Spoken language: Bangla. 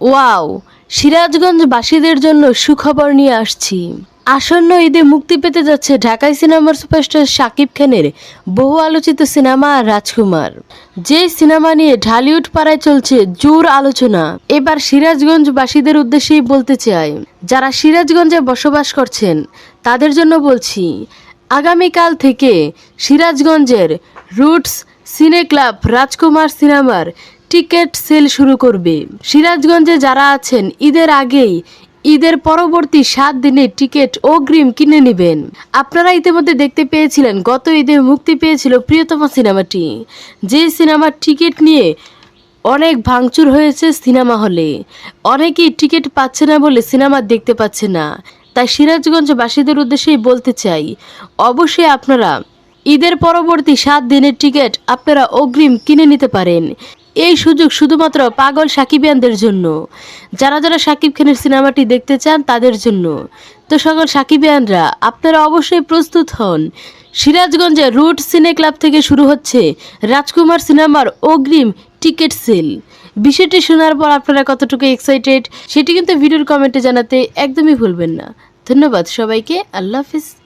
ওয়াও, সিরাজগঞ্জবাসীদের জন্য সুখবর নিয়ে আসছি। আসন্ন ঈদে মুক্তি পেতে যাচ্ছে ঢাকাই সিনেমার সুপারস্টার শাকিব খানের বহু আলোচিত সিনেমা রাজকুমার। যে সিনেমা নিয়ে ঢালিউড পাড়ায় চলছে জোর আলোচনা। এবার সিরাজগঞ্জবাসীদের উদ্দেশ্যেই বলতে চাই, যারা সিরাজগঞ্জে বসবাস করছেন, তাদের জন্য বলছি, আগামীকাল থেকে সিরাজগঞ্জের রুটস সিনে ক্লাব রাজকুমার সিনেমার টিকিট সেল শুরু করবে। সিরাজগঞ্জে যারা আছেন, ঈদের আগেই, ঈদের পরবর্তী সাত দিনের টিকিট অগ্রিম কিনে নেবেন। আপনারা ইতিমধ্যে দেখতে পেয়েছিলেন, গত ঈদে মুক্তি পেয়েছিল প্রিয়তমা সিনেমাটি। যে সিনেমার টিকিট নিয়ে অনেক ভাঙচুর হয়েছে সিনেমা হলে। অনেকেই টিকিট পাচ্ছে না বলে সিনেমা দেখতে পাচ্ছে না। তাই সিরাজগঞ্জবাসীদের উদ্দেশ্যেই বলতে চাই, অবশ্যই আপনারা ঈদের পরবর্তী সাত দিনের টিকিট আপনারা অগ্রিম কিনে নিতে পারেন। এই সুযোগ শুধুমাত্র পাগল সাকিবিয়ানদের জন্য। যারা যারা সাকিব খানের সিনেমাটি দেখতে চান তাদের জন্য। তো সকল সাকিবিয়ানরা, আপনারা অবশ্যই প্রস্তুত হন। সিরাজগঞ্জে রুট সিনে ক্লাব থেকে শুরু হচ্ছে রাজকুমার সিনেমার অগ্রিম টিকিট সেল। বিষয়টি শোনার পর আপনারা কতটুকু এক্সাইটেড সেটি কিন্তু ভিডিওর কমেন্টে জানাতে একদমই ভুলবেন না। ধন্যবাদ সবাইকে, আল্লাহ হাফিজ।